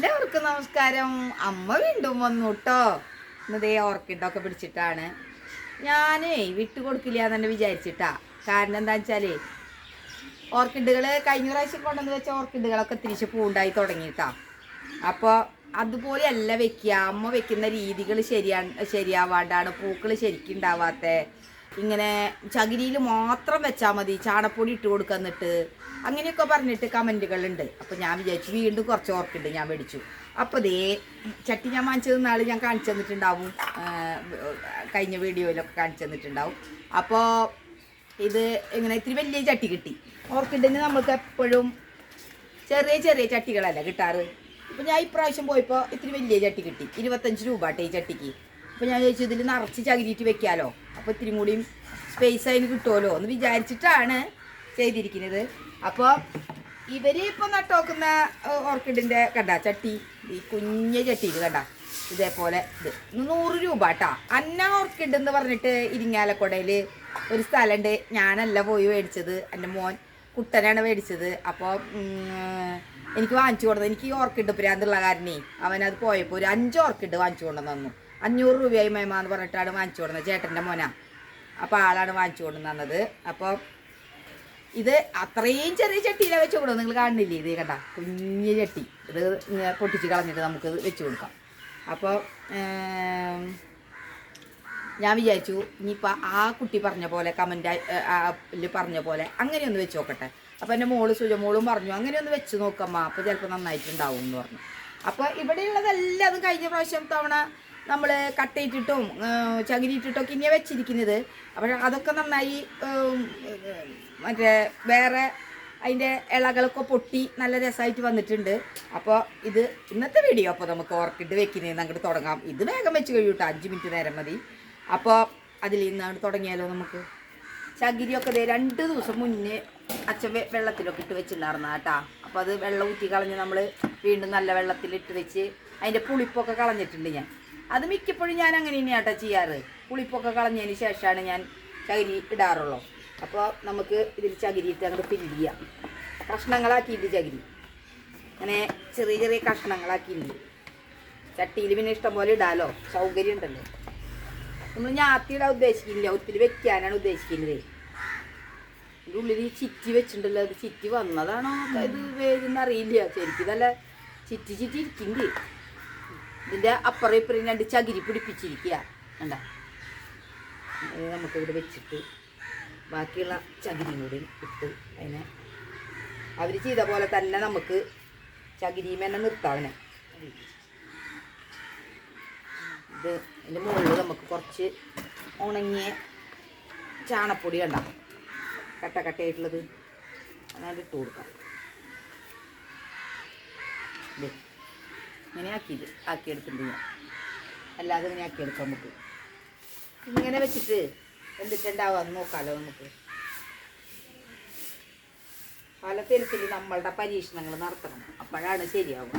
എല്ലാവർക്കും നമസ്കാരം. അമ്മ വീണ്ടും വന്നു കേട്ടോ ഇന്നതേ ഓർക്കിഡൊക്കെ പിടിച്ചിട്ടാണ്. ഞാനേ വിട്ടു കൊടുക്കില്ല എന്ന് വിചാരിച്ചിട്ടാ. കാരണം എന്താ വെച്ചാലേ ഓർക്കിഡുകൾ കഴിഞ്ഞ പ്രാവശ്യം കൊണ്ടുവന്ന് വെച്ച ഓർക്കിഡുകളൊക്കെ തിരിച്ച് പൂണ്ടായി തുടങ്ങിയിട്ടാ. അപ്പോൾ അതുപോലെയല്ല വെക്കുക അമ്മ വെക്കുന്ന രീതികൾ ശരിയാ ശരിയാവാണ്ടാണ്. പൂക്കൾ ശരിക്കും ഉണ്ടാവാത്തത് ഇങ്ങനെ ചകിരിയിൽ മാത്രം വെച്ചാൽ മതി. ചാണപ്പൊടി ഇട്ട് കൊടുക്കുന്നിട്ട് അങ്ങനെയൊക്കെ പറഞ്ഞിട്ട് കമന്റുകളുണ്ട് അപ്പോൾ ഞാൻ വിചാരിച്ചു വീണ്ടും കുറച്ച് ഓർക്കുണ്ട് ഞാൻ മേടിച്ചു. അപ്പോൾ ദേ ചട്ടി ഞാൻ വാങ്ങിച്ചത് നാൾ ഞാൻ കാണിച്ചു തന്നിട്ടുണ്ടാവും. കഴിഞ്ഞ വീഡിയോയിലൊക്കെ കാണിച്ചു തന്നിട്ടുണ്ടാവും. അപ്പോൾ ഇത് ഇങ്ങനെ ഇത്തിരി വലിയ ചട്ടി കിട്ടി. ഓർക്കിഡിന് നമ്മൾക്ക് എപ്പോഴും ചെറിയ ചെറിയ ചട്ടികളല്ല കിട്ടാറ്? അപ്പോൾ ഞാൻ ഇപ്രാവശ്യം പോയപ്പോൾ ഇത്തിരി വലിയ ചട്ടി കിട്ടി. ഇരുപത്തഞ്ച് രൂപ കേട്ടോ ഈ ചട്ടിക്ക്. അപ്പോൾ ഞാൻ ചോദിച്ചു ഇതിൽ നിറച്ച് ചകിരിയിട്ട് വെക്കാമല്ലോ അപ്പോൾ ഇത്തിരി കൂടിയും സ്പേസ് അതിന് കിട്ടുമല്ലോ എന്ന് വിചാരിച്ചിട്ടാണ് ചെയ്തിരിക്കുന്നത്. അപ്പോൾ ഇവർ ഇപ്പോൾ നട്ടോക്കുന്ന ഓർക്കിഡിന്റെ കണ്ട ചട്ടി. ഈ കുഞ്ഞ ചട്ടിയിൽ കണ്ട ഇതേപോലെ ഇത്. നൂറ് രൂപ കേട്ടോ അന്ന ഓർക്കിഡ് എന്ന് പറഞ്ഞിട്ട് ഇരിങ്ങാലക്കുടയിൽ ഒരു സ്ഥലമുണ്ട് ഞാനല്ല പോയി മേടിച്ചത്. എന്റെ മോൻ കുട്ടനാണ് മേടിച്ചത്. അപ്പോൾ എനിക്ക് വാങ്ങിച്ചു കൊടുത്തത്. എനിക്ക് ഈ ഓർക്കിഡ് പ്രാന്തുള്ള കാരണേ അവനത് പോയപ്പോൾ ഒരു അഞ്ച് ഓർക്കിഡ് വാങ്ങിച്ചു കൊണ്ടു തന്നു. അഞ്ഞൂറ് രൂപയായി മേമ എന്ന് പറഞ്ഞിട്ടാണ് വാങ്ങിച്ചു കൊടുത്തത് ചേട്ടന്റെ മോനാ. അപ്പോൾ ആളാണ് വാങ്ങിച്ചു കൊണ്ടു തന്നത്. അപ്പോൾ ഇത് അത്രയും ചെറിയ ചട്ടിയിലാണ് വെച്ച് കൊടുക്കും നിങ്ങൾ കാണുന്നില്ലേ? ഇത് കണ്ട? കുഞ്ഞ് ചട്ടി. ഇത് പൊട്ടിച്ച് കളഞ്ഞിട്ട് നമുക്ക് വെച്ച് കൊടുക്കാം. അപ്പോൾ ഞാൻ വിചാരിച്ചു ഇനിയിപ്പോൾ ആ കുട്ടി പറഞ്ഞ പോലെ കമന്റിൽ പറഞ്ഞ പോലെ അങ്ങനെ ഒന്ന് വെച്ച് നോക്കട്ടെ. അപ്പോൾ എന്റെ മോൾ സുജ മോളും പറഞ്ഞു അങ്ങനെ ഒന്ന് വെച്ച് നോക്കമ്മ അപ്പോൾ ചിലപ്പോൾ നന്നായിട്ടുണ്ടാവും എന്ന് പറഞ്ഞു. അപ്പോൾ ഇവിടെയുള്ളതെല്ലാം അത് കഴിഞ്ഞ പ്രാവശ്യം തവണ നമ്മൾ കട്ടയിട്ടിട്ടും ചകിരിയിട്ടിട്ടൊക്കെ ഇനിയാണ് വെച്ചിരിക്കുന്നത്. അപ്പോൾ അതൊക്കെ നന്നായി മറ്റേ വേറെ അതിന്റെ ഇളകളൊക്കെ പൊട്ടി നല്ല രസമായിട്ട് വന്നിട്ടുണ്ട്. അപ്പോൾ ഇത് ഇന്നത്തെ വീഡിയോ അപ്പോൾ നമുക്ക് ഓർക്കിഡ് വെക്കുന്നതിന് അങ്ങോട്ട് തുടങ്ങാം. ഇത് വേഗം വെച്ച് കഴിയൂട്ടോ അഞ്ച് മിനിറ്റ് നേരം മതി. അപ്പോൾ അതിൽ ഇന്നാണ് തുടങ്ങിയാലോ നമുക്ക്? ചകിരിയൊക്കെ ദേ രണ്ട് ദിവസം മുന്നേ അച്ഛൻ വെള്ളത്തിലൊക്കെ ഇട്ട് വെച്ചിട്ടുണ്ടായിരുന്ന കേട്ടാ അപ്പോൾ അത് വെള്ളം ഊറ്റി കളഞ്ഞ് നമ്മൾ വീണ്ടും നല്ല വെള്ളത്തിലിട്ട് വെച്ച് അതിന്റെ പുളിപ്പൊക്കെ കളഞ്ഞിട്ടുണ്ട് ഞാൻ. അത് മിക്കപ്പോഴും ഞാൻ അങ്ങനെ തന്നെയാട്ടോ ചെയ്യാറ്. പുളിപ്പൊക്കെ കളഞ്ഞതിന് ശേഷമാണ് ഞാൻ ചകിരി ഇടാറുള്ളൂ. അപ്പോൾ നമുക്ക് ഇതിൽ ചകിരിയിട്ട് അങ്ങോട്ട് പിരിയാം കഷ്ണങ്ങളാക്കിയിട്ട് ചകിരി. അങ്ങനെ ചെറിയ ചെറിയ കഷ്ണങ്ങളാക്കിയിട്ട് ചട്ടിയിൽ പിന്നെ ഇഷ്ടം പോലെ ഇടാലോ? സൗകര്യം ഉണ്ടല്ലോ. നമ്മൾ ഞാത്തിയിടാൻ ഉദ്ദേശിക്കുന്നില്ല ഒത്തിരി വെക്കാനാണ് ഉദ്ദേശിക്കുന്നത്. ഇതിന്റെ ഉള്ളിൽ ഈ ചിറ്റി വെച്ചിട്ടുണ്ടല്ലോ. അത് ചിറ്റി വന്നതാണോ? ഇത് വേദന അറിയില്ല. ശരിക്കും ഇതല്ല ചിറ്റി ചിറ്റി ഇരിക്കുന്നുണ്ട്. ഇതിന്റെ അപ്പുറം ഇപ്പുറം രണ്ട് ചകിരി പിടിപ്പിച്ചിരിക്കുക. കണ്ട? നമുക്കിവിടെ വെച്ചിട്ട് ബാക്കിയുള്ള ചകിരിയും കൂടി ഇട്ട് അതിനെ അവർ ചെയ്ത പോലെ തന്നെ നമുക്ക് ചകിരിയും തന്നെ നിർത്താം ഇത് ഇതിന്റെ മുകളിൽ നമുക്ക് കുറച്ച് ഉണങ്ങിയ ചാണപ്പൊടി കണ്ട. കട്ട കട്ടയായിട്ടുള്ളത് അങ്ങനെ ഇട്ട് കൊടുക്കാം. ഇങ്ങനെ ആക്കി ആക്കിയെടുത്തിട്ടുണ്ട് ഞാൻ. അല്ലാതെ ഇങ്ങനെ ആക്കിയെടുക്കാം നമുക്ക്. ഇങ്ങനെ വെച്ചിട്ട് എന്തിട്ടുണ്ടാവാന്ന് നോക്കാമല്ലോ നമുക്ക് പല തരത്തിൽ നമ്മളുടെ പരീക്ഷണങ്ങൾ നടത്തണം അപ്പോഴാണ് ശരിയാവുക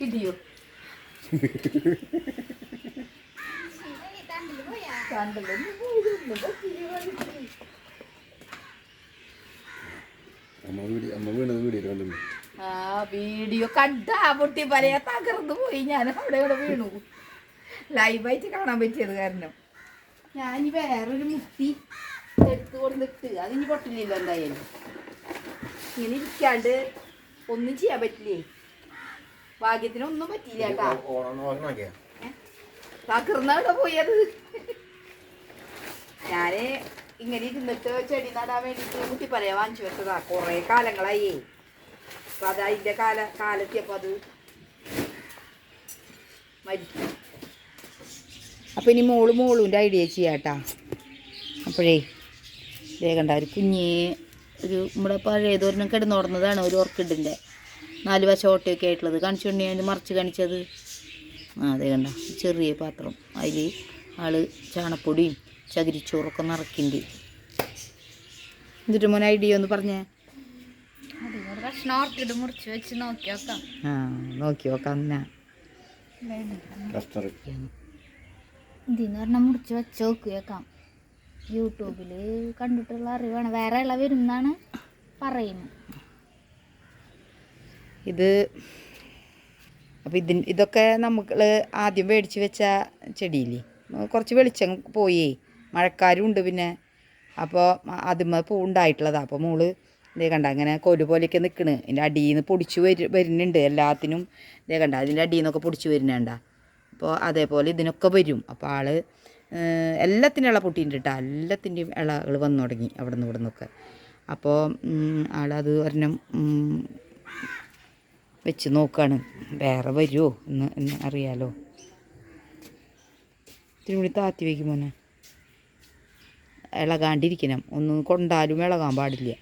ഇടിയോ കണ്ടല്ലോ അമ്മ വീഡിയോ അമ്മ വീണത് വീഡിയോ കണ്ടു ആ വീഡിയോ കണ്ടാ പൊട്ടി പറയാ തകർന്നു പോയി. ഞാൻ അവിടെ ഇവിടെ വീണു. ലൈവായിട്ട് കാണാൻ പറ്റിയത് കാരണം. ഞാൻ ഇനി വേറൊരു മുത്തി എടുത്തു കൊടുത്തിട്ട് അതിനി പൊട്ടില്ലല്ലോ എന്തായാലും. ഇങ്ങനെ ഇരിക്കാണ്ട് ഒന്നും ചെയ്യാൻ പറ്റില്ലേ? ഭാഗ്യത്തിന് ഒന്നും പറ്റിയില്ല കേട്ടാ. തകർന്നാണ് പോയത്. ഞാൻ ഇങ്ങനെ ഇരുന്നിട്ട് ചെടി നടാൻ വേണ്ടിയിട്ട് കുട്ടി പറയാൻ വാങ്ങിച്ചു വെച്ചതാ. കുറേ കാലങ്ങളായി. അപ്പൊ അത് അതിന്റെ കാല കാലത്തിയപ്പോൾ അത് മരിക്കും ഇനി മോൾ മോളുവിന്റെ ഐഡിയ ചെയ്യാട്ടാ. അപ്പോഴേ വേഗണ്ട ഒരു കുഞ്ഞ് ഒരു നമ്മുടെ പഴയതൊരെണ്ണം കിടന്നുടന്നതാണ് ഒരു ഓർക്കിഡിന്റെ നാല് വശം ഓട്ടയൊക്കെ ആയിട്ടുള്ളത്. കാണിച്ചുകൊണ്ട് ഞാൻ മറിച്ച് കാണിച്ചത്? ആ അതേ കണ്ട ചെറിയ പാത്രം. അതിൽ ആൾ ചാണപ്പൊടിയും ചകിരിച്ചോറൊക്കെ നിറക്കിണ്ട്. എന്നിട്ട് മോൻ ഐഡിയ ഒന്ന് പറഞ്ഞേ. ആ നോക്കി നോക്കാം എന്നാ. ഇതിന്ന് പറഞ്ഞാൽ മുറിച്ച് വെച്ച് നോക്കിയേക്കാം യൂട്യൂബിൽ കണ്ടിട്ടുള്ള അറിവാണ്. വേറെ ഇള വരുന്നാണ് പറയുന്നത്. ഇത് അപ്പോൾ ഇതിന് ഇതൊക്കെ നമുക്ക് ആദ്യം മേടിച്ച് വെച്ച ചെടിയില്ലേ? കുറച്ച് വെളിച്ചം പോയേ. മഴക്കാരും ഉണ്ട് പിന്നെ. അപ്പോൾ അതിമ പൂ ഉണ്ടായിട്ടുള്ളതാണ് അപ്പോൾ മോൾ ഇതേ കണ്ട അങ്ങനെ കൊരു പോലെയൊക്കെ നിൽക്കണ് ഇതിന്റെ അടിയിൽ നിന്ന് പൊടിച്ച് വരു വരുന്നുണ്ട് എല്ലാത്തിനും. ഇതേ കണ്ട അതിന്റെ അടിയിൽ നിന്നൊക്കെ പൊടിച്ച് വരുന്നുണ്ട. അപ്പോൾ അതേപോലെ ഇതിനൊക്കെ വരും. അപ്പോൾ ആൾ എല്ലാത്തിന്റെ ഇള പൊട്ടിയിട്ടുണ്ട് കേട്ടോ എല്ലാത്തിന്റെയും ഇളകൾ വന്നു തുടങ്ങി അവിടെ നിന്ന് ഇവിടെ നിന്നൊക്കെ അപ്പോൾ ആളത് ഒരെണ്ണം വെച്ച് നോക്കുകയാണ് വേറെ വരുമോ എന്ന് അറിയാലോ. ഇത്തിരി കൂടി താത്തി വയ്ക്കും മോനെ. ഇളകാണ്ടിരിക്കണം. ഒന്ന് കൊണ്ടാലും ഇളകാൻ പാടില്ല.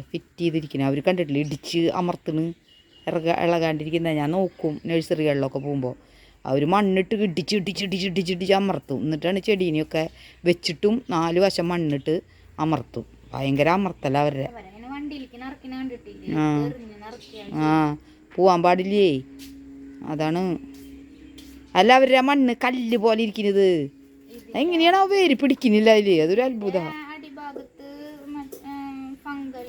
ഫിറ്റ് ചെയ്തിരിക്കണം. അവർ കണ്ടിട്ടില്ല? ഇടിച്ച് അമർത്തണ്. ഇറക ഇളകാണ്ടിരിക്കുന്ന ഞാൻ നോക്കും നഴ്സറികളിലൊക്കെ പോകുമ്പോൾ. അവർ മണ്ണിട്ട് ഇടിച്ച് ഇടിച്ച് ഇടിച്ച് ഇടിച്ച് ഇടിച്ച് അമർത്തും. എന്നിട്ടാണ് ചെടീനെയൊക്കെ വെച്ചിട്ടും നാല് വശം മണ്ണിട്ട് അമർത്തും. ഭയങ്കര അമർത്തല അവരുടെ. ആ. ആ. പോവാൻ പാടില്ലേ? അതാണ്. അല്ല അവരുടെ മണ്ണ് കല്ല് പോലെ ഇരിക്കുന്നത് എങ്ങനെയാണ് ആ വേര് പിടിക്കുന്നില്ല അതിൽ? അതൊരു അത്ഭുതമാണ് അടിഭാഗത്ത് ഫംഗൽ.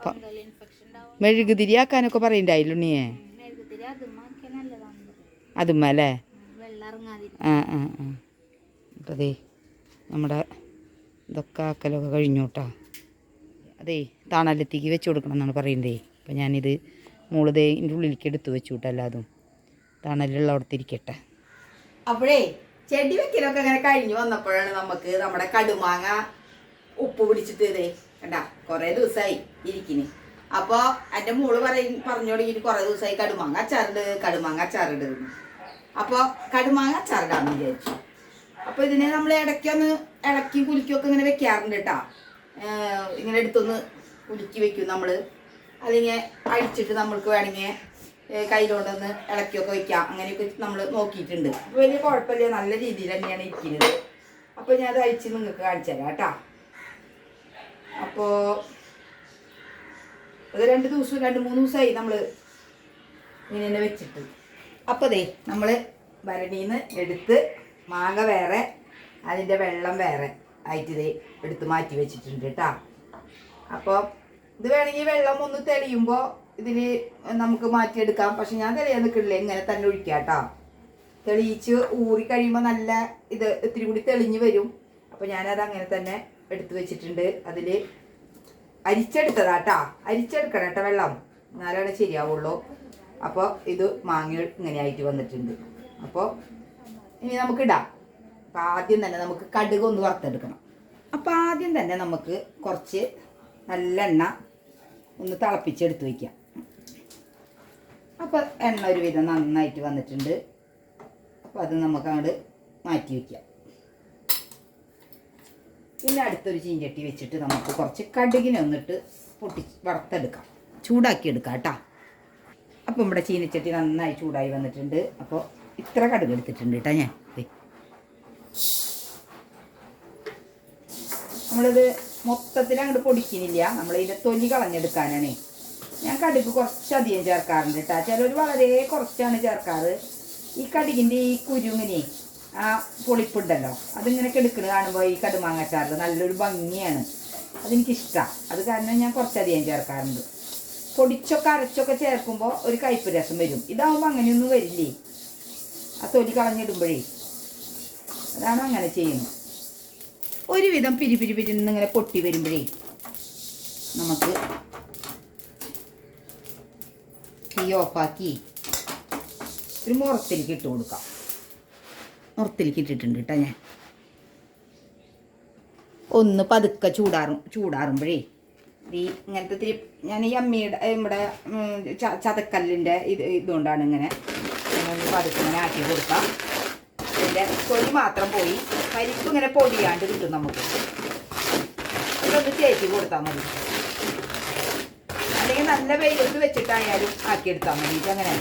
ഫംഗൽ ഇൻഫെക്ഷൻ ഉണ്ടാവും മെഴുകുതിരിയാക്കാനൊക്കെ പറയണ്ടായില്ലുണ്ണിയെ മെഴുകുതിരി അത് മാക്കിയ നല്ലതാണ് പറയും. അതുമ്മ അല്ലേ? വെള്ളം ആ ആ ആ. അതേ നമ്മുടെ ഇതൊക്കെ ആക്കലൊക്കെ കഴിഞ്ഞോട്ടാ. അതെ അതേ വെച്ചു കൊടുക്കണം എന്നാണ് പറയുന്നതേ അപ്പം ഞാനിത് മൂളതേ ഇതിന്റെ ഉള്ളിലേക്ക് എടുത്ത് വെച്ചു കേട്ടോ എല്ലാതും. തണലുള്ളവിടത്ത് ഇരിക്കട്ടെ അപ്പോഴേ ചെടി വെക്കലൊക്കെ അങ്ങനെ കഴിഞ്ഞു വന്നപ്പോഴാണ് നമുക്ക് നമ്മുടെ കടുമാങ്ങ ഉപ്പ് പിടിച്ചിട്ട് ഇതേ കണ്ട കുറേ ദിവസമായി ഇരിക്കിന് അപ്പോൾ എന്റെ മോൾ പറയും പറഞ്ഞു തുടങ്ങിയിട്ട് കുറേ ദിവസമായി കടുമാങ്ങ അച്ചാറുണ്ട് കടുമാങ്ങ അച്ചാറുണ്ട് അപ്പൊ കടുമാങ്ങ അച്ചാറിടാന്ന് വിചാരിച്ചു. അപ്പോൾ ഇതിനെ നമ്മൾ ഇടയ്ക്കൊന്ന് ഇളക്കി കുലുക്കിയൊക്കെ ഇങ്ങനെ വെക്കാറുണ്ട് കേട്ടോ. ഇങ്ങനെ എടുത്തൊന്ന് കുലുക്കി വെക്കും നമ്മൾ അതിങ്ങനെ അഴിച്ചിട്ട് നമ്മൾക്ക് വേണമെങ്കിൽ കയ്യിലോണ്ടൊന്ന് ഇളക്കിയൊക്കെ വെക്കാം. അങ്ങനെയൊക്കെ നമ്മൾ നോക്കിയിട്ടുണ്ട്. വലിയ കുഴപ്പമില്ല. നല്ല രീതിയിൽ തന്നെയാണ് ഇരിക്കുന്നത്. അപ്പോൾ ഞാൻ അത് അഴിച്ച് നിങ്ങൾക്ക് കാണിച്ചു തരാം കേട്ടോ. അപ്പോൾ അത് രണ്ട് ദിവസം രണ്ട് മൂന്ന് ദിവസമായി നമ്മൾ ഇങ്ങനെ തന്നെ വെച്ചിട്ട്. അപ്പോൾ ദേ നമ്മൾ ഭരണിന്ന് എടുത്ത് മാങ്ങ വേറെ അതിന്റെ വെള്ളം വേറെ ആയിട്ട് ദേ എടുത്ത് മാറ്റി വെച്ചിട്ടുണ്ട് കേട്ടോ. അപ്പോൾ ഇത് വേണമെങ്കിൽ വെള്ളം ഒന്ന് തെളിയുമ്പോൾ ഇതിൽ നമുക്ക് മാറ്റിയെടുക്കാം. പക്ഷെ ഞാൻ തെളിയാൻ നിൽക്കില്ല ഇങ്ങനെ തന്നെ ഒഴിക്കാം കേട്ടോ തെളിയിച്ച് ഊറി കഴിയുമ്പോൾ നല്ല ഇത് ഇത്തിരി കൂടി തെളിഞ്ഞ് വരും. അപ്പോൾ ഞാനത് അങ്ങനെ തന്നെ എടുത്ത് വെച്ചിട്ടുണ്ട്. അതിൽ അരിച്ചെടുത്തതാട്ടാ. അരിച്ചെടുക്കണം കേട്ടോ വെള്ളം. എന്നാലാണ് ശരിയാവുള്ളൂ. അപ്പോൾ ഇത് മാങ്ങ ഇങ്ങനെയായിട്ട് വന്നിട്ടുണ്ട്. അപ്പോൾ ഇനി നമുക്കിടാം അപ്പം ആദ്യം തന്നെ നമുക്ക് കടുക് ഒന്ന് വറുത്തെടുക്കണം. അപ്പം ആദ്യം തന്നെ നമുക്ക് കുറച്ച് നല്ല എണ്ണ ഒന്ന് തിളപ്പിച്ചെടുത്ത് വയ്ക്കാം അപ്പോൾ എണ്ണ ഒരു വിധം നന്നായിട്ട് വന്നിട്ടുണ്ട്. അപ്പോൾ അത് നമുക്ക് അങ്ങോട്ട് മാറ്റി വെക്കാം. പിന്നെ അടുത്തൊരു ചീഞ്ചട്ടി വെച്ചിട്ട് നമുക്ക് കുറച്ച് കടുകിനെ ഒന്നിട്ട് പൊട്ടി വറുത്തെടുക്കാം. ചൂടാക്കി എടുക്കാം കേട്ടോ. അപ്പോൾ നമ്മുടെ ചീനച്ചട്ടി നന്നായി ചൂടായി വന്നിട്ടുണ്ട്. അപ്പോൾ ഇത്ര കടുക് എടുത്തിട്ടുണ്ട് കേട്ടോ ഞാൻ. നമ്മളിത് മൊത്തത്തിൽ അങ്ങോട്ട് പൊടിക്കുന്നില്ല. നമ്മളിതിന്റെ തൊലി കളഞ്ഞെടുക്കാനാണേ. ഞാൻ കടുക് കുറച്ചധികം ചേർക്കാറുണ്ട് കേട്ടോ ചിലർ വളരെ കുറച്ചാണ് ചേർക്കാറ്. ഈ കടുകിന്റെ ഈ കുരുങ്ങിനെ ആ പൊളിപ്പുണ്ടല്ലോ അതിങ്ങനെ കെടുക്കുന്നത് കാണുമ്പോൾ ഈ കടുമാങ്ങച്ചാറിൽ നല്ലൊരു ഭംഗിയാണ്. അതെനിക്കിഷ്ടമാണ് അത് കാരണം ഞാൻ കുറച്ചധികം ചേർക്കാറുണ്ട്. പൊടിച്ചൊക്കെ അരച്ചൊക്കെ ചേർക്കുമ്പോൾ ഒരു കയ്പ് രസം വരും. ഇതാവുമ്പോൾ അങ്ങനെയൊന്നും വരില്ലേ? ആ തൊലി കളഞ്ഞിടുമ്പോഴേ. അതാണ് അങ്ങനെ ചെയ്യുന്നത്. ഒരുവിധം പിരിപിരി പിരി ഇങ്ങനെ പൊട്ടി വരുമ്പോഴേ നമുക്ക് തീ ഓഫാക്കി ഒരു മുറത്തിലേക്ക് ഇട്ട് കൊടുക്കാം. മുറത്തിലേക്ക് ഇട്ടിട്ടുണ്ട് കേട്ടോ ഞാൻ. ഒന്ന് പതുക്കെ ചൂടാറും ചൂടാറുമ്പോഴേ ഈ ഇങ്ങനത്തെ തിരി ഞാൻ ഈ അമ്മിയുടെ നമ്മുടെ ചതക്കല്ലിന്റെ ഇത് ഇതുകൊണ്ടാണ് ഇങ്ങനെ പതുക്കെ ഇങ്ങനെ ആക്കി കൊടുക്കാം. ഇതിന്റെ തൊലി മാത്രം പോയി. പരിപ്പ് ഇങ്ങനെ പൊടിയാണ്ട് കിട്ടും നമുക്ക്. ഇതൊന്ന് ചേച്ചി കൊടുത്താൽ മതി. നല്ല വെയിലത്ത് വെച്ചിട്ടായാലും ആക്കിയെടുത്താൽ മതി. ഇതങ്ങനെ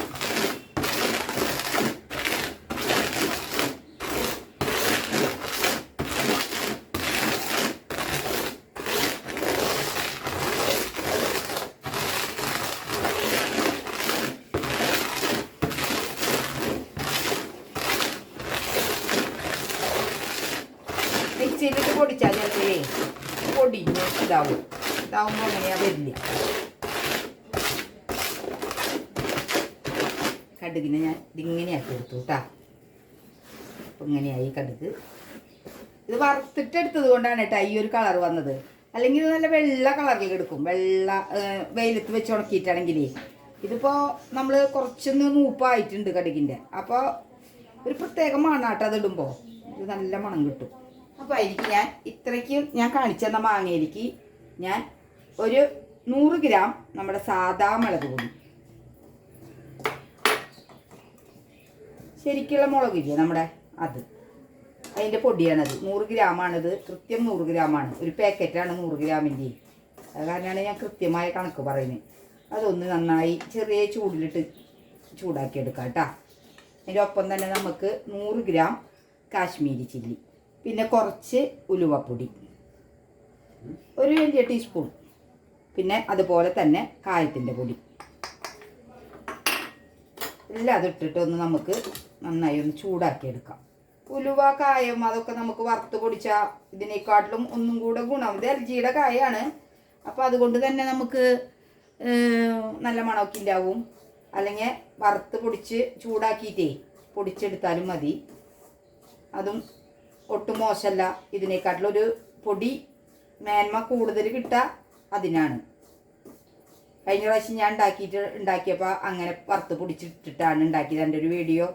അപ്പം ഇങ്ങനെയായി കടുക് ഇത് വറുത്തിട്ടെടുത്തത് കൊണ്ടാണ് കേട്ടോ ഈ ഒരു കളർ വന്നത്. അല്ലെങ്കിൽ ഇത് നല്ല വെള്ള കളറിൽ എടുക്കും. വെള്ള വെയിലത്ത് വെച്ച് ഉണക്കിയിട്ടാണെങ്കിൽ. ഇതിപ്പോൾ നമ്മൾ കുറച്ചൊന്ന് മൂപ്പായിട്ടുണ്ട് കടുകിന്റെ. അപ്പോൾ ഒരു പ്രത്യേക മണാട്ടോ അത് ഇടുമ്പോൾ ഇത് നല്ല മണം കിട്ടും. അപ്പോൾ അതിലേക്ക് ഞാൻ ഇത്രയ്ക്ക് ഞാൻ കാണിച്ചു തന്ന മാങ്ങയിലേക്ക് ഞാൻ ഒരു നൂറ് ഗ്രാം നമ്മുടെ സാധാ മുളക് പൊടി. ശരിക്കുള്ള മുളക് ഇല്ലേ നമ്മുടെ? അത്. അതിന്റെ പൊടിയാണത്. നൂറ് ഗ്രാമാണത്. കൃത്യം നൂറ് ഗ്രാമാണ്. ഒരു പാക്കറ്റാണ് നൂറ് ഗ്രാമിന്റെ അത് കാരണമാണ് ഞാൻ കൃത്യമായ കണക്ക് പറയുന്നത്. അതൊന്ന് നന്നായി ചെറിയ ചൂടിലിട്ട് ചൂടാക്കി എടുക്കാം കേട്ടോ. അതിന്റെ ഒപ്പം തന്നെ നമുക്ക് നൂറ് ഗ്രാം കാശ്മീരി ചില്ലി. പിന്നെ കുറച്ച് ഉലുവപ്പൊടി. ഒരു വലിയ ടീസ്പൂൺ. പിന്നെ അതുപോലെ തന്നെ കായത്തിന്റെ പൊടി. എല്ലാം അതിട്ടിട്ടൊന്ന് നമുക്ക് നന്നായി ഒന്ന് ചൂടാക്കി എടുക്കാം ഉലുവ കായം അതൊക്കെ നമുക്ക് വറുത്ത് പൊടിച്ച ഇതിനേക്കാട്ടിലും ഒന്നും കൂടെ ഗുണം. ഇത് എൽജിയുടെ കായാണ്. അപ്പോൾ അതുകൊണ്ട് തന്നെ നമുക്ക് നല്ല മണമൊക്കെ ഉണ്ടാവും. അല്ലെങ്കിൽ വറുത്ത് പൊടിച്ച് ചൂടാക്കിയിട്ടേ പൊടിച്ചെടുത്താലും മതി. അതും ഒട്ടും മോശമല്ല. ഇതിനേക്കാട്ടിലൊരു പൊടി മേന്മ കൂടുതൽ കിട്ടുക അതിനാണ്. കഴിഞ്ഞ പ്രാവശ്യം ഞാൻ ഉണ്ടാക്കിയിട്ട് ഉണ്ടാക്കിയപ്പോൾ അങ്ങനെ വറുത്ത് പൊടിച്ചിട്ടിട്ടാണ് ഉണ്ടാക്കിയത്. എന്റെ ഒരു വീഡിയോ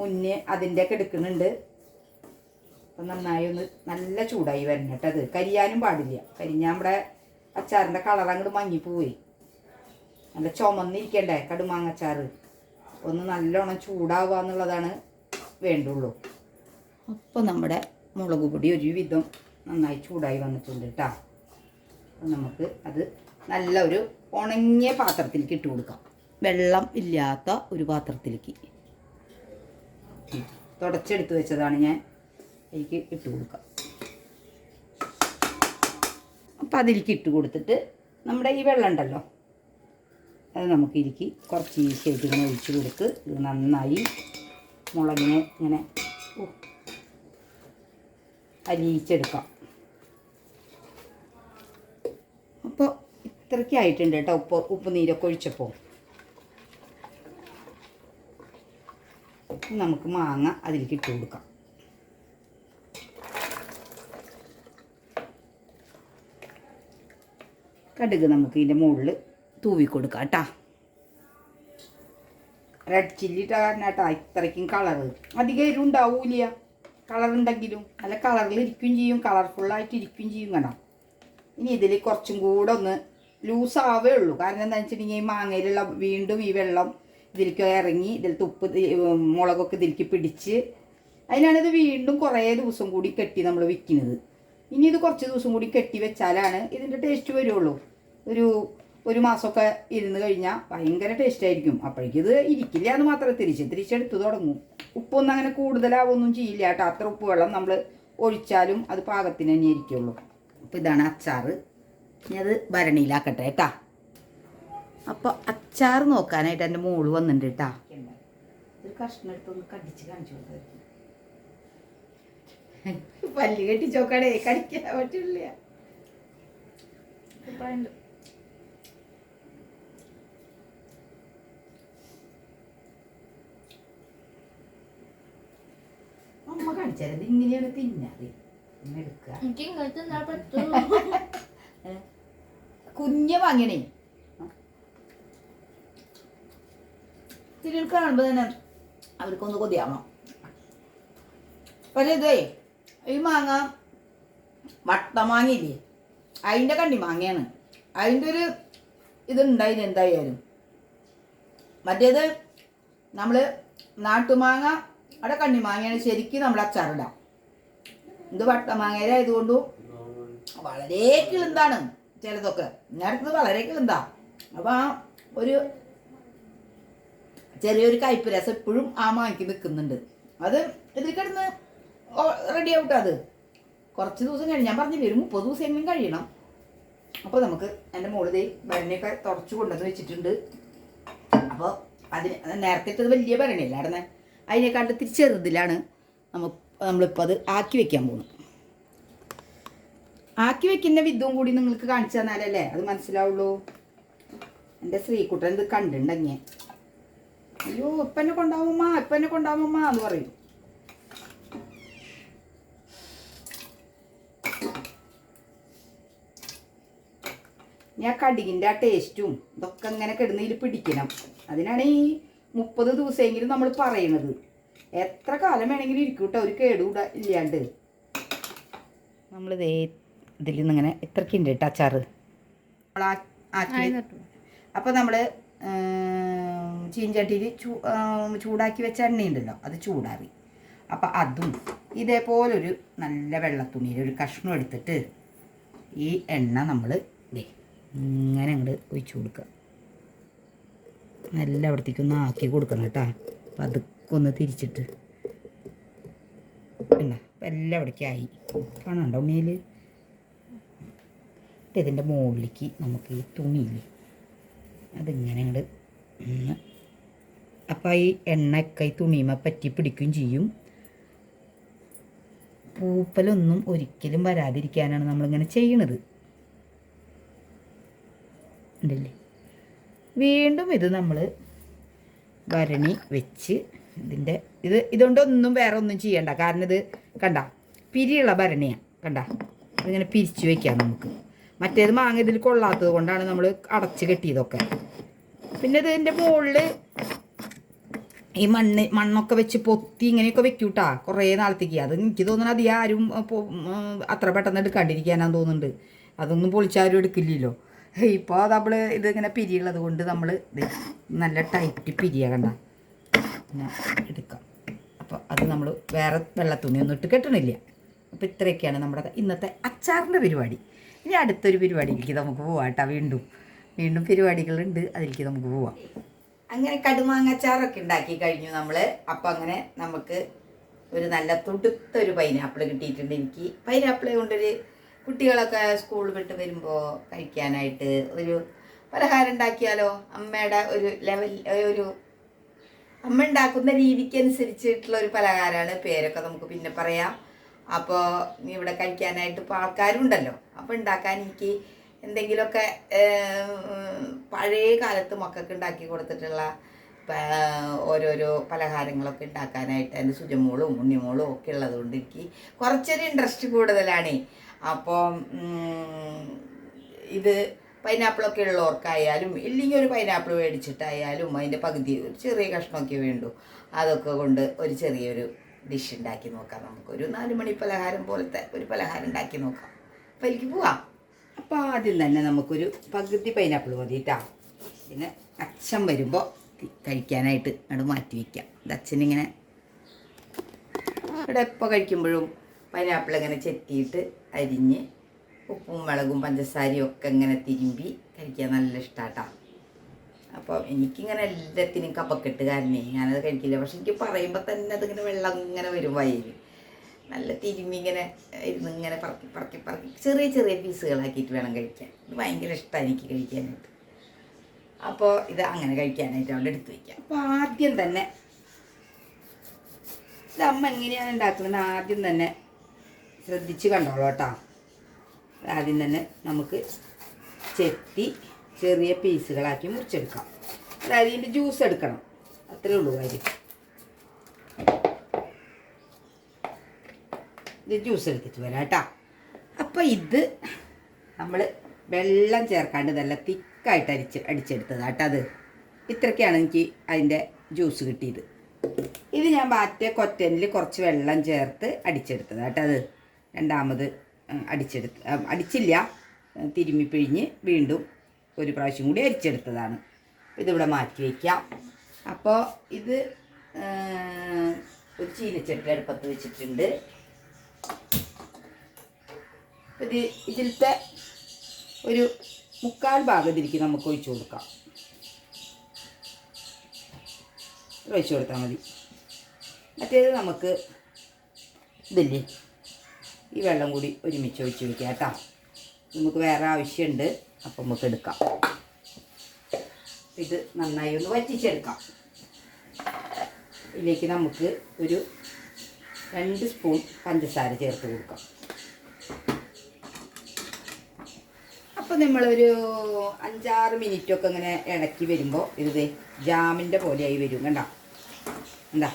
മുന്നേ അതിന്റെ ഒക്കെ എടുക്കുന്നുണ്ട്. അപ്പം നന്നായി ഒന്ന് നല്ല ചൂടായി വരണം കേട്ടോ അത്. കരിയാനും പാടില്ല. കരിഞ്ഞാൽ നമ്മുടെ അച്ചാറിന്റെ കളർ അങ്ങോട്ട് മങ്ങിപ്പോയി. നല്ല ചുമന്നിരിക്കണ്ടേ കടുമാങ്ങച്ചാറ്? ഒന്ന് നല്ലോണം ചൂടാവുക എന്നുള്ളതാണ് വേണ്ടുള്ളൂ. അപ്പോൾ നമ്മുടെ മുളക് പൊടി ഒരുവിധം നന്നായി ചൂടായി വന്നിട്ടുണ്ട് കേട്ടോ. നമുക്ക് അത് നല്ല ഒരു ഉണങ്ങിയ പാത്രത്തിലേക്ക് ഇട്ട് കൊടുക്കാം. വെള്ളം ഇല്ലാത്ത ഒരു പാത്രത്തിലേക്ക്. തുടച്ചെടുത്ത് വെച്ചതാണ് ഞാൻ. എനിക്ക് ഇട്ട് കൊടുക്കാം. അപ്പം അതിലേക്ക് ഇട്ട് കൊടുത്തിട്ട് നമ്മുടെ ഈ വെള്ളം ഉണ്ടല്ലോ. അത് നമുക്ക് ഇരിക്കി കുറച്ച് ഈസിയായിട്ട് ഇങ്ങനെ ഒഴിച്ച് കൊടുത്ത് ഇത് നന്നായി മുളകിനെ ഇങ്ങനെ അലിയിച്ചെടുക്കാം. അപ്പോൾ ഇത്രയ്ക്കായിട്ടുണ്ട് കേട്ടോ ഉപ്പ് ഉപ്പ് നീരൊക്കെ ഒഴിച്ചപ്പോൾ. നമുക്ക് മാങ്ങ അതിലേക്ക് ഇട്ട് കൊടുക്കാം. കടുക് നമുക്ക് ഇതിന്റെ മുകളിൽ തൂവി കൊടുക്കാം കേട്ടോ. റെഡ് ചില്ലി ഇട്ട കാരണം കേട്ടോ ഇത്രയ്ക്കും കളറ് അധികം എരിവുണ്ടാവൂല കളർ ഉണ്ടെങ്കിലും നല്ല കളറിൽ ഇരിക്കുകയും ചെയ്യും കളർഫുള്ളായിട്ട് ഇരിക്കുകയും ചെയ്യും കണ്ടോ. ഇനി ഇതിൽ കുറച്ചും കൂടെ ഒന്ന് ലൂസ് ആവേ ഉള്ളൂ. കാരണം എന്താണെന്ന് വെച്ചിട്ടുണ്ടെങ്കിൽ ഈ മാങ്ങയിലുള്ള വീണ്ടും ഈ വെള്ളം ഇതിലേക്ക് ഇറങ്ങി ഇതിലത്തെ ഉപ്പ് മുളകൊക്കെ ഇതിലേക്ക് പിടിച്ച് അതിനാണിത് വീണ്ടും കുറേ ദിവസം കൂടി കെട്ടി നമ്മൾ വിൽക്കുന്നത് ഇനി ഇത് കുറച്ച് ദിവസം കൂടി കെട്ടി വെച്ചാലാണ് ഇതിന്റെ ടേസ്റ്റ് വരുള്ളൂ. ഒരു ഒരു മാസമൊക്കെ ഇരുന്ന് കഴിഞ്ഞാൽ ഭയങ്കര ടേസ്റ്റ് ആയിരിക്കും. അപ്പോഴേക്കും ഇത് ഇരിക്കില്ല എന്ന് മാത്രമേ തിരിച്ച് തിരിച്ചെടുത്ത് തുടങ്ങും. ഉപ്പൊന്നും അങ്ങനെ കൂടുതലാവൊന്നും ചെയ്യില്ല കേട്ടോ. അത്ര ഉപ്പ് വെള്ളം നമ്മൾ ഒഴിച്ചാലും അത് പാകത്തിന് തന്നെ ഇരിക്കുള്ളൂ അപ്പോൾ ഇതാണ് അച്ചാറ്. ഇനി അത് ഭരണിയിലാക്കട്ടെ കേട്ടാ. അപ്പോൾ അച്ചാർ നോക്കാനായിട്ട് എന്റെ മോൾ വന്നിട്ടുണ്ട് കേട്ടാ ഒരു കഷ്ണം എടുത്തൊന്ന് കടിച്ച് കാണിച്ചു പല്ലി കെട്ടി കെട്ടിച്ചോക്കടേ കടിക്കാൻ പറ്റില്ല. അമ്മ കാണിച്ചാലത് ഇങ്ങനെയാണ് ഇങ്ങനെ എടുക്കുക. കുഞ്ഞ് വാങ്ങണേ തിരികൾ കാണുമ്പോൾ തന്നെ അവർക്കൊന്ന് കൊതിയാവണം പക്ഷേ ഇതേ ഈ മാങ്ങ വട്ട മാങ്ങയില്ലേ? അതിന്റെ കണ്ണി മാങ്ങയാണ്. അതിന്റെ ഒരു ഇതുണ്ടായിന് എന്തായാലും. മറ്റേത് നമ്മൾ നാട്ടുമാങ്ങ അവിടെ കണ്ണി മാങ്ങയാണ് ശരിക്കും നമ്മൾ അച്ചാറിടാം. ഇത് വട്ടമാങ്ങയിലായതുകൊണ്ടും വളരെ കിളുന്താണ് ചിലതൊക്കെ. നേരത്തത് വളരെ കിളുന്താ. അപ്പം ആ ഒരു ചെറിയൊരു കയ്പ്പ് രസം ഇപ്പോഴും ആ മാങ്ങയ്ക്ക് നിൽക്കുന്നുണ്ട്. അത് ഇതിൽ കിടന്ന് റെഡി ആവട്ടെ അത്. കുറച്ച് ദിവസം കഴിഞ്ഞ് ഞാൻ പറഞ്ഞില്ലേ ഒരു മുപ്പത് ദിവസം എങ്കിലും കഴിയണം. അപ്പോൾ നമുക്ക് എന്റെ മുകളിൽ ഭരണിയൊക്കെ തുറച്ചു കൊണ്ടുവന്ന് വെച്ചിട്ടുണ്ട്. അപ്പോൾ അതിന് നേരത്തെ ഇട്ടത് വലിയ ഭരണിയല്ല നടന്നെ അതിനെക്കാട്ട് ഇത്തിരി ചെറുതിലാണ് നമുക്ക് നമ്മളിപ്പോൾ അത് ആക്കി വെക്കാൻ പോകുന്നത്. ആക്കി വെക്കുന്ന വിധവും കൂടി നിങ്ങൾക്ക് കാണിച്ചു തന്നാലല്ലേ അത് മനസ്സിലാവുള്ളൂ. എന്റെ ശ്രീകുട്ടൻ ഇത് കണ്ടിട്ടുണ്ടെങ്കിൽ. അയ്യോ ഇപ്പന്നെ കൊണ്ടാവുമ്മ ഇപ്പന്നെ കൊണ്ടാവുമ്മ എന്ന് പറയും. ഞാൻ കടികിന്റെ ആ ടേസ്റ്റും ഇതൊക്കെ ഇങ്ങനെ കിടന്നതിൽ പിടിക്കണം. അതിനാണ് ഈ മുപ്പത് ദിവസമെങ്കിലും നമ്മൾ പറയണത്. എത്ര കാലം വേണമെങ്കിലും ഇരിക്കും കേട്ടോ ഒരു കേടുകൂടെ ഇല്ലാണ്ട്. നമ്മൾ ഇതിൽ നിന്നിങ്ങനെ ഇത്രയ്ക്കുണ്ട് കേട്ടോ അച്ചാറ് അപ്പോൾ നമ്മൾ ചീഞ്ചട്ടിയിൽ ചൂ ചൂടാക്കി വെച്ച എണ്ണയുണ്ടല്ലോ അത് ചൂടാറി. അപ്പോൾ അതും ഇതേപോലൊരു നല്ല വെള്ളത്തുണിയിൽ ഒരു കഷ്ണം എടുത്തിട്ട് ഈ എണ്ണ നമ്മൾ ഇങ്ങനെ അങ്ങോട്ട് ഒഴിച്ചു കൊടുക്കുക. നല്ല അവിടത്തേക്കൊന്ന് ആക്കി കൊടുക്കണം കേട്ടോ. അപ്പം അതൊക്കെ ഒന്ന് തിരിച്ചിട്ട്. എണ്ണ അപ്പം എല്ലാം അവിടേക്കായി കാണുന്നുണ്ടോ ഉണ്ണിയിൽ ഇതിന്റെ മുകളിലേക്ക് നമുക്ക് ഈ തുണിയില്ലേ അതിങ്ങനെ അങ്ങോട്ട് അപ്പോൾ ഈ എണ്ണയൊക്കെ ഈ തുണിയുമ പറ്റി പിടിക്കുകയും ചെയ്യും. പൂപ്പലൊന്നും ഒരിക്കലും വരാതിരിക്കാനാണ് നമ്മളിങ്ങനെ ചെയ്യണത്. ഉണ്ടല്ലേ വീണ്ടും ഇത് നമ്മൾ ഭരണി വെച്ച് ഇതിന്റെ ഇത് ഇതുകൊണ്ടൊന്നും വേറെ ഒന്നും ചെയ്യണ്ട. കാരണം ഇത് കണ്ട പിരിയുള്ള ഭരണിയാണ് കണ്ട ഇതിങ്ങനെ പിരിച്ചു വയ്ക്കാം നമുക്ക്. മറ്റേത് മാങ്ങ ഇതിൽ കൊള്ളാത്തത് കൊണ്ടാണ് നമ്മൾ അടച്ച് കെട്ടിയതൊക്കെ. പിന്നെ ഇതിന്റെ മുകളിൽ ഈ മണ്ണ് മണ്ണൊക്കെ വെച്ച് പൊത്തി ഇങ്ങനെയൊക്കെ വെക്കൂട്ടാ കുറേ നാളത്തേക്ക്. അത് എനിക്ക് തോന്നുന്നു അത് ആരും അത്ര പെട്ടെന്ന് എടുക്കാണ്ടിരിക്കാനാന്ന് തോന്നുന്നുണ്ട്. അതൊന്നും പൊളിച്ചാരും എടുക്കില്ലല്ലോ. ഇപ്പോൾ നമ്മൾ ഇതിങ്ങനെ പിരിയുള്ളത് കൊണ്ട് നമ്മൾ നല്ല ടൈറ്റ് പിരിയ കണ്ട. എടുക്കാം. അപ്പോൾ അത് നമ്മൾ വേറെ വെള്ളത്തുണിയൊന്നും ഇട്ട് കെട്ടണില്ല. അപ്പോൾ ഇത്രയൊക്കെയാണ് നമ്മുടെ ഇന്നത്തെ അച്ചാറിന്റെ പരിപാടി. ഇനി അടുത്തൊരു പരിപാടിയിലേക്ക് നമുക്ക് പോവാം കേട്ടോ വീണ്ടും. വീണ്ടും പരിപാടികളുണ്ട് അതിലേക്ക് നമുക്ക് പോവാം. അങ്ങനെ കടുമാങ്ങച്ചാറൊക്കെ ഉണ്ടാക്കി കഴിഞ്ഞു നമ്മൾ അപ്പം അങ്ങനെ നമുക്ക് ഒരു നല്ല തുടുത്ത ഒരു പൈനാപ്പിൾ കിട്ടിയിട്ടുണ്ട് എനിക്ക്. പൈനാപ്പിൾ കൊണ്ടൊരു കുട്ടികളൊക്കെ സ്കൂൾ വിട്ട് വരുമ്പോൾ കഴിക്കാനായിട്ട് ഒരു പലഹാരം ഉണ്ടാക്കിയാലോ? അമ്മയുടെ ഒരു ലെവൽ ഒരു അമ്മ ഉണ്ടാക്കുന്ന രീതിക്ക് അനുസരിച്ചിട്ടുള്ള ഒരു പലഹാരമാണ് പേരൊക്കെ നമുക്ക് പിന്നെ പറയാം. അപ്പോൾ ഇവിടെ കഴിക്കാനായിട്ട് ഇപ്പോൾ ആൾക്കാരുണ്ടല്ലോ. അപ്പോൾ ഉണ്ടാക്കാൻ എനിക്ക് എന്തെങ്കിലുമൊക്കെ പഴയ കാലത്ത് മക്കൾക്ക് ഉണ്ടാക്കി കൊടുത്തിട്ടുള്ള ഓരോരോ പലഹാരങ്ങളൊക്കെ ഉണ്ടാക്കാനായിട്ട് എന്റെ സുജമോളും ഉണ്ണിമോളും ഒക്കെ ഉള്ളതുകൊണ്ട് എനിക്ക് കുറച്ചൊരു ഇൻട്രസ്റ്റ് കൂടുതലാണ്. അപ്പോൾ ഇത് പൈനാപ്പിളൊക്കെ ഉള്ളവർക്കായാലും ഇല്ലെങ്കിൽ ഒരു പൈനാപ്പിൾ മേടിച്ചിട്ടായാലും അതിന്റെ പകുതി ഒരു ചെറിയ കഷ്ണമൊക്കെ വേണ്ടു. അതൊക്കെ കൊണ്ട് ഒരു ചെറിയൊരു ഡിഷ് ഉണ്ടാക്കി നോക്കാം. നമുക്കൊരു നാല് മണി പലഹാരം പോലത്തെ ഒരു പലഹാരം ഉണ്ടാക്കി നോക്കാം. അപ്പം എനിക്ക് പോവാം. അപ്പോൾ ആദ്യം തന്നെ നമുക്കൊരു പകുതി പൈനാപ്പിൾ മതി പിന്നെ അച്ഛൻ വരുമ്പോൾ കഴിക്കാനായിട്ട് അങ്ങോട്ട് മാറ്റി വയ്ക്കാം ഇത് അച്ഛനിങ്ങനെ ഇവിടെ എപ്പോൾ കഴിക്കുമ്പോഴും പൈനാപ്പിൾ ഇങ്ങനെ ചെത്തിയിട്ട് അരിഞ്ഞ് ഉപ്പും മുളകും പഞ്ചസാരയും ഒക്കെ ഇങ്ങനെ തിരുമ്പി കഴിക്കാൻ നല്ല ഇഷ്ടാട്ടാ. അപ്പോൾ എനിക്കിങ്ങനെ എല്ലാത്തിനും കപ്പക്കെട്ട് കാരണേ ഞാനത് കഴിക്കില്ല. പക്ഷെ എനിക്ക് പറയുമ്പോൾ തന്നെ അതിങ്ങനെ വെള്ളം ഇങ്ങനെ വരും വയലിൽ നല്ല തിരുമ്മി ഇങ്ങനെ ഇരുന്ന് ഇങ്ങനെ പറക്കി പറക്കി പറക്കി ചെറിയ ചെറിയ പീസുകളാക്കിയിട്ട് വേണം കഴിക്കാൻ. ഇത് ഭയങ്കര ഇഷ്ടമാണ് എനിക്ക് കഴിക്കാനായിട്ട്. അപ്പോൾ ഇത് അങ്ങനെ കഴിക്കാനായിട്ട് അവിടെ എടുത്ത് വയ്ക്കാം അപ്പോൾ ആദ്യം തന്നെ ഇത് അമ്മ എങ്ങനെയാണ് ഉണ്ടാക്കുന്നത് ആദ്യം തന്നെ ശ്രദ്ധിച്ച് കണ്ടോളൂ കേട്ടോ. ആദ്യം തന്നെ നമുക്ക് ചെത്തി ചെറിയ പീസുകളാക്കി മുറിച്ചെടുക്കാം. അതായത് ഇതിന്റെ ജ്യൂസ് എടുക്കണം. അത്രേ ഉള്ളൂ കാര്യം ഇത് ജ്യൂസ് എടുത്തിട്ട് വരാം കേട്ടോ. അപ്പോൾ ഇത് നമ്മൾ വെള്ളം ചേർക്കാണ്ട് നല്ല തിക്കായിട്ട് അരിച്ച് അടിച്ചെടുത്തതാണ് കേട്ടോ അത്. ഇത്രയ്ക്കാണ് എനിക്ക് അതിന്റെ ജ്യൂസ് കിട്ടിയത്. ഇത് ഞാൻ മാറ്റിയ കൊറ്റനിൽ കുറച്ച് വെള്ളം ചേർത്ത് അടിച്ചെടുത്തതാണ് കേട്ടോ അത്. രണ്ടാമത് അടിച്ചെടുത്ത് അടിച്ചില്ല. തിരുമ്മി പിഴിഞ്ഞ് വീണ്ടും ഒരു പ്രാവശ്യം കൂടി അരിച്ചെടുത്തതാണ്. ഇതിവിടെ മാറ്റി വയ്ക്കാം അപ്പോൾ ഇത് ഒരു ചീനച്ചട്ടി അടുപ്പത്ത് വെച്ചിട്ടുണ്ട്. ഇത് ഇതിലത്തെ ഒരു മുക്കാൽ ഭാഗത്തിലേക്ക് നമുക്ക് ഒഴിച്ചു കൊടുക്കാം. ഒഴിച്ചു കൊടുത്താൽ മതി. മറ്റേത് നമുക്ക് ഇതില്ലേ ഈ വെള്ളം കൂടി ഒരുമിച്ച് ഒഴിച്ച് വയ്ക്കാം കേട്ടോ. നമുക്ക് വേറെ ആവശ്യമുണ്ട്. അപ്പം നമുക്ക് എടുക്കാം. ഇത് നന്നായി ഒന്ന് വറ്റിച്ചെടുക്കാം. ഇതിലേക്ക് നമുക്ക് ഒരു രണ്ട് സ്പൂൺ പഞ്ചസാര ചേർത്ത് കൊടുക്കാം. അപ്പോൾ നമ്മളൊരു അഞ്ചാറ് മിനിറ്റ് ഒക്കെ ഇങ്ങനെ ഇണക്കി വരുമ്പോൾ ഇത് ജാമിന്റെ പോലെയായി വരും കണ്ട? എന്താ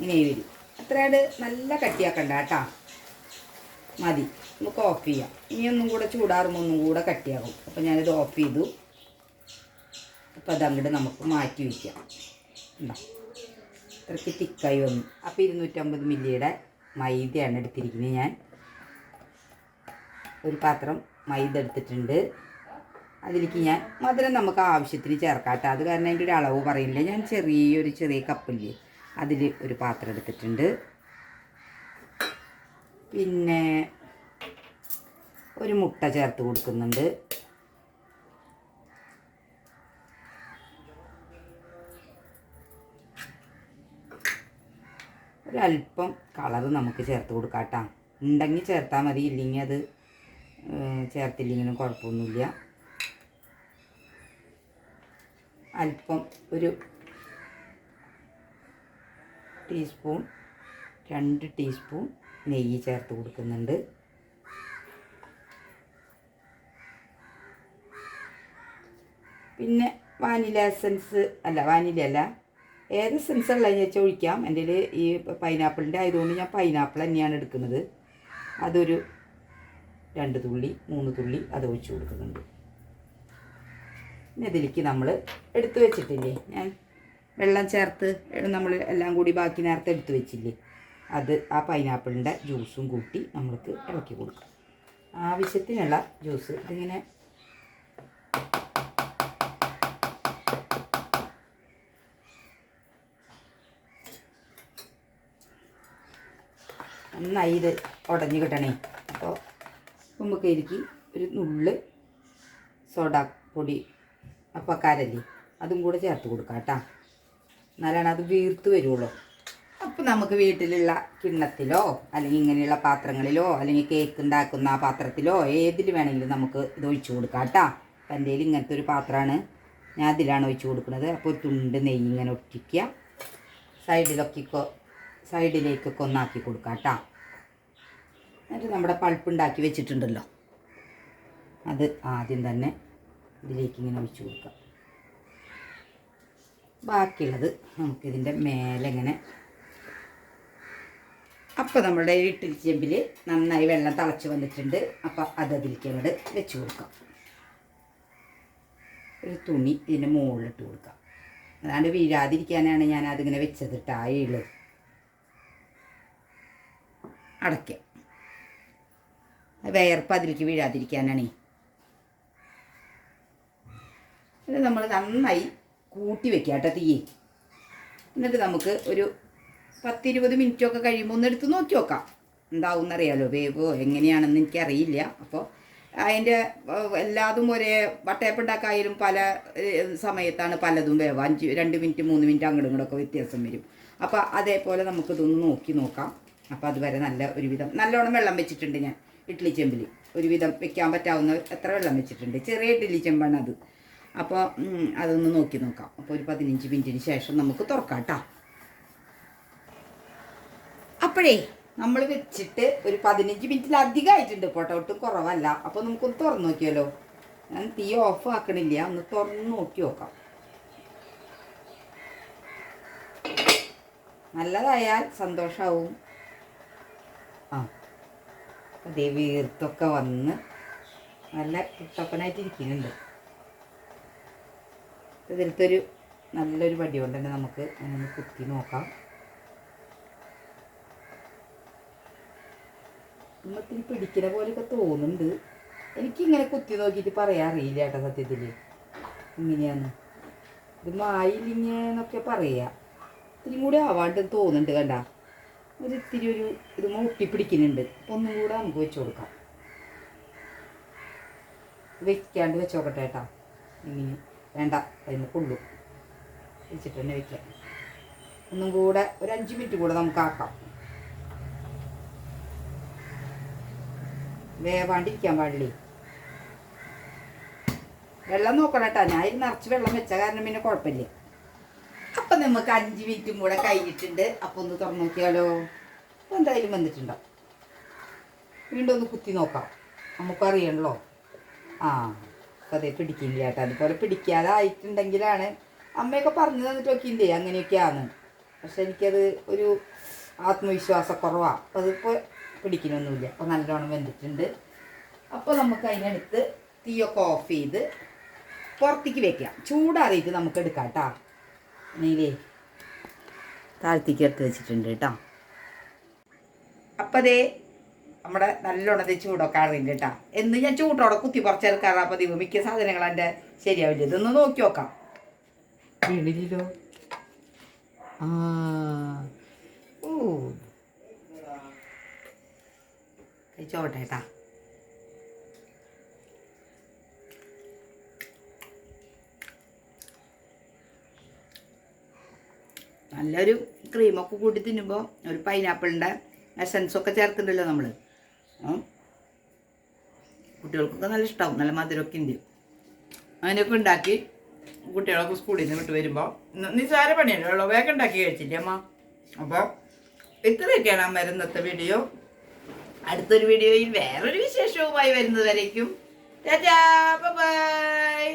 ഇങ്ങനെയായി വരും. അത്രയായിട്ട് നല്ല കട്ടിയാക്കണ്ട കേട്ടാ. മതി. നമുക്ക് ഓഫ് ചെയ്യാം. ഇനി ഒന്നും കൂടെ ചൂടാറുമ്പോൾ ഒന്നും കൂടെ കട്ടിയാകും അപ്പോൾ ഞാനിത് ഓഫ് ചെയ്തു. അപ്പോൾ അതങ്ങോട്ട് നമുക്ക് മാറ്റി വയ്ക്കാം ഇത്രയ്ക്ക് തിക്കായി വന്നു. അപ്പോൾ ഇരുന്നൂറ്റമ്പത് മില്ലിയുടെ മൈദയാണ് എടുത്തിരിക്കുന്നത് ഞാൻ. ഒരു പാത്രം മൈദ എടുത്തിട്ടുണ്ട്. അതിലേക്ക് ഞാൻ മധുരം നമുക്ക് ആവശ്യത്തിന് ചേർക്കാട്ടോ അത് കാരണം അതിന്റെ ഒരു അളവ് പറയില്ല. ഞാൻ ചെറിയൊരു ചെറിയ കപ്പില്ലേ അതിൽ ഒരു പാത്രം എടുത്തിട്ടുണ്ട്. പിന്നെ ഒരു മുട്ട ചേർത്ത് കൊടുക്കുന്നുണ്ട്. ഒരല്പം കളറ് നമുക്ക് ചേർത്ത് കൊടുക്കാം കേട്ടോ ഉണ്ടെങ്കിൽ ചേർത്താൽ മതി ഇല്ലെങ്കിൽ അത് ചേർത്തില്ലെങ്കിലും കുഴപ്പമൊന്നുമില്ല. അല്പം ഒരു ടീസ്പൂൺ രണ്ട് ടീസ്പൂൺ നെയ്യ് ചേർത്ത് കൊടുക്കുന്നുണ്ട്. പിന്നെ വാനില എസൻസ് അല്ല വാനില അല്ല. ഏത് എസൻസ് ഉള്ള വെച്ചാൽ ഒഴിക്കാം. എന്റെ ഈ പൈനാപ്പിളിന്റെ ആയതുകൊണ്ട് ഞാൻ പൈനാപ്പിൾ തന്നെയാണ് എടുക്കുന്നത്. അതൊരു രണ്ട് തുള്ളി മൂന്ന് തുള്ളി അത് ഒഴിച്ചു കൊടുക്കുന്നുണ്ട്. പിന്നെ ഇതിലേക്ക് നമ്മൾ എടുത്തു വെച്ചിട്ടില്ലേ? ഞാൻ വെള്ളം ചേർത്ത് നമ്മൾ എല്ലാം കൂടി ബാക്കി നേരത്തെ എടുത്തു വെച്ചില്ലേ? അത് ആ പൈനാപ്പിളിന്റെ ജ്യൂസും കൂട്ടി നമ്മൾക്ക് ഇളക്കി കൊടുക്കാം. ആവശ്യത്തിനുള്ള ജ്യൂസ് ഇതിങ്ങനെ നന്നായി ഇത് ഉടഞ്ഞ് കിട്ടണേ. അപ്പോൾ നമുക്ക് എനിക്ക് ഒരു നുള്ള് സോഡ പൊടി അപ്പക്കാരല്ലേ അതും കൂടെ ചേർത്ത് കൊടുക്കാം കേട്ടോ. എന്നാലാണ് അത് വീർത്ത് വരുള്ളൂ. അപ്പോൾ നമുക്ക് വീട്ടിലുള്ള കിണ്ണത്തിലോ അല്ലെങ്കിൽ ഇങ്ങനെയുള്ള പാത്രങ്ങളിലോ അല്ലെങ്കിൽ കേക്ക് ഉണ്ടാക്കുന്ന ആ പാത്രത്തിലോ ഏതിൽ വേണമെങ്കിലും നമുക്ക് ഇത് ഒഴിച്ചു കൊടുക്കാം കേട്ടോ. അപ്പം എന്റെ ഇങ്ങനത്തെ ഒരു പാത്രമാണ്. ഞാൻ അതിലാണ് ഒഴിച്ചു കൊടുക്കുന്നത്. അപ്പോൾ ഒരു തുണ്ട് നെയ്യ് ഇങ്ങനെ ഒട്ടിക്കുക. സൈഡിലൊക്കെ സൈഡിലേക്കൊക്കെ ഒന്നാക്കി കൊടുക്കാം കേട്ടോ. എന്നിട്ട് നമ്മുടെ പൾപ്പ് ഉണ്ടാക്കി വെച്ചിട്ടുണ്ടല്ലോ. അത് ആദ്യം തന്നെ ഇതിലേക്ക് ഇങ്ങനെ ഒഴിച്ചു കൊടുക്കാം. ബാക്കിയുള്ളത് നമുക്കിതിന്റെ മേലെ ഇങ്ങനെ അപ്പോൾ നമ്മുടെ ഇട്ടിൽ ചെമ്പിൽ നന്നായി വെള്ളം തിളച്ച് വന്നിട്ടുണ്ട്. അപ്പോൾ അത് അതിലേക്ക് അങ്ങോട്ട് വെച്ച് കൊടുക്കാം. ഒരു തുണി ഇതിന്റെ മുകളിലിട്ട് കൊടുക്കാം. അതാണ്ട് വീഴാതിരിക്കാനാണ് ഞാൻ അതിങ്ങനെ വെച്ചത് കേട്ടോ ആ ഈൾ അടയ്ക്കാം. വേർപ്പ് അതിലേക്ക് വീഴാതിരിക്കാനാണേ. ഇത് നമ്മൾ നന്നായി കൂട്ടി വെക്കുക കേട്ടോ തീയെ. എന്നിട്ട് നമുക്ക് ഒരു പത്തിരുപത് മിനിറ്റൊക്കെ കഴിയുമ്പോൾ ഒന്ന് എടുത്ത് നോക്കി നോക്കാം. എന്താവും എന്നറിയാലോ വേവോ എങ്ങനെയാണെന്ന് എനിക്കറിയില്ല. അപ്പോൾ അതിന്റെ എല്ലാതും ഒരേ വട്ടയപ്പുണ്ടാക്കായാലും പല സമയത്താണ് പലതും വേവ്. അഞ്ച് രണ്ട് മിനിറ്റ് മൂന്ന് മിനിറ്റ് അങ്ങോട്ടും ഇങ്ങോട്ടൊക്കെ വ്യത്യാസം വരും. അപ്പോൾ അതേപോലെ നമുക്കിതൊന്ന് നോക്കി നോക്കാം. അപ്പോൾ അതുവരെ നല്ല ഒരുവിധം നല്ലോണം വെള്ളം വെച്ചിട്ടുണ്ട് ഞാൻ. ഇഡ്ഡലി ചെമ്പിൽ ഒരുവിധം വെക്കാൻ പറ്റാവുന്ന എത്ര വെള്ളം വെച്ചിട്ടുണ്ട്. ചെറിയ ഇഡ്ഡലി ചെമ്പാണ് അത്. അപ്പോൾ അതൊന്ന് നോക്കി നോക്കാം. അപ്പോൾ ഒരു പതിനഞ്ച് മിനിറ്റിന് ശേഷം നമുക്ക് തുറക്കാം കേട്ടോ. അപ്പോഴേ നമ്മൾ വെച്ചിട്ട് ഒരു പതിനഞ്ച് മിനിറ്റിലധികം ആയിട്ടുണ്ട് പോട്ടോ ഒട്ടും കുറവല്ല. അപ്പോൾ നമുക്കൊന്ന് തുറന്നു നോക്കിയാലോ? ഞാൻ തീ ഓഫ് ആക്കണില്ല. ഒന്ന് തുറന്ന് നോക്കി നോക്കാം. നല്ലതായാൽ സന്തോഷമാവും ആ. അതേ വീർത്തൊക്കെ വന്ന് നല്ല കുട്ടപ്പനായിട്ട് ഇരിക്കുന്നുണ്ട്. ഇതിലത്തൊരു നല്ലൊരു വടി കൊണ്ട് തന്നെ നമുക്ക് അങ്ങനെ കുത്തി നോക്കാം. നമ്മത്തിന് പിടിക്കുന്ന പോലെയൊക്കെ തോന്നുന്നുണ്ട്. എനിക്കിങ്ങനെ കുത്തി നോക്കിയിട്ട് പറയാൻ അറിയില്ല കേട്ടോ സത്യത്തിൽ ഇങ്ങനെയാണ് ഇത് മായില്ലിങ്ങന്നൊക്കെ പറയാം. ഇത്തിരി കൂടി ആവാണ്ട് തോന്നുന്നുണ്ട് കണ്ട. ഒരു ഇത്തിരി ഒരു ഇത് മൂട്ടിപ്പിടിക്കുന്നുണ്ട്. അപ്പം ഒന്നും കൂടെ നമുക്ക് വെച്ച് കൊടുക്കാം. വെക്കാണ്ട് വെച്ച് നോക്കട്ടെ കേട്ടാ. ഇങ്ങനെ വേണ്ട അതിന് കൊള്ളു. വെച്ചിട്ട് തന്നെ വെക്കാം. ഒന്നും കൂടെ ഒരു അഞ്ച് മിനിറ്റ് കൂടെ നമുക്ക് ആക്കാം. വേവാണ്ടിരിക്കാൻ പാടില്ലേ? വെള്ളം നോക്കണം കേട്ടോ. ഞാൻ നിറച്ച് വെള്ളം വെച്ച കാരണം പിന്നെ കുഴപ്പമില്ല. അപ്പൊ നമുക്ക് അഞ്ച് മിനിറ്റും കൂടെ കഴിഞ്ഞിട്ടുണ്ട്. അപ്പൊ ഒന്ന് തുറന്നു നോക്കിയാലോ? അപ്പൊ എന്തായാലും വന്നിട്ടുണ്ടോ? വീണ്ടും ഒന്ന് കുത്തി നോക്കാം. നമുക്കറിയണല്ലോ. ആ അതെ പിടിക്കില്ല കേട്ടോ. അതുപോലെ പിടിക്കാതായിട്ടുണ്ടെങ്കിലാണ് അമ്മയൊക്കെ പറഞ്ഞു തന്നിട്ട് നോക്കിയില്ലേ അങ്ങനെയൊക്കെയാണ്. പക്ഷെ എനിക്കത് ഒരു ആത്മവിശ്വാസക്കുറവാണ് അപ്പോൾ അതിപ്പോൾ പിടിക്കണമൊന്നുമില്ല അപ്പോൾ നല്ലോണം വെന്തിട്ടുണ്ട്. അപ്പോൾ നമുക്ക് അതിനടുത്ത് തീയൊക്കെ ഓഫ് ചെയ്ത് പുറത്തേക്ക് വെക്കാം. ചൂടാറിയിട്ട് നമുക്ക് എടുക്കാം കേട്ടോ. നെയ്യേ താഴ്ത്തിക്ക് എടുത്ത് വെച്ചിട്ടുണ്ട് കേട്ടോ. അപ്പം അതേ നമ്മുടെ നല്ലോണം ചൂടൊക്കെ അറിയുന്നുണ്ട് കേട്ടോ. എന്ന് ഞാൻ ചൂടോടെ കുത്തി പറിച്ചെടുക്കാറാ പതിവ് മിക്ക സാധനങ്ങൾ എന്റെ ശരിയാവില്ല. ഇതൊന്ന് നോക്കി നോക്കാം. വീണില്ലല്ലോ ആ ഓ. കഴിച്ചോട്ടെ കേട്ടാ. നല്ലൊരു ക്രീമൊക്കെ കൂട്ടി തിന്നുമ്പോൾ ഒരു പൈനാപ്പിളിന്റെ എസൻസൊക്കെ ചേർത്തിട്ടുണ്ടല്ലോ നമ്മൾ കുട്ടികൾക്കൊക്കെ നല്ല ഇഷ്ടമാവും നല്ല മധുരമൊക്കെ ഉണ്ട്. അങ്ങനെയൊക്കെ ഉണ്ടാക്കി കുട്ടികളൊക്കെ സ്കൂളിൽ നിന്ന് വിട്ട് വരുമ്പോൾ നിസ്സാര പണിയല്ലോ വേഗം ഉണ്ടാക്കി കഴിച്ചില്ലേ അമ്മ? അപ്പോൾ ഇത്രയൊക്കെയാണ് അമ്മ ഇന്നത്തെ വീഡിയോ അടുത്തൊരു വീഡിയോയിൽ വേറൊരു വിശേഷവുമായി വരുന്നതായിരിക്കും ബൈ.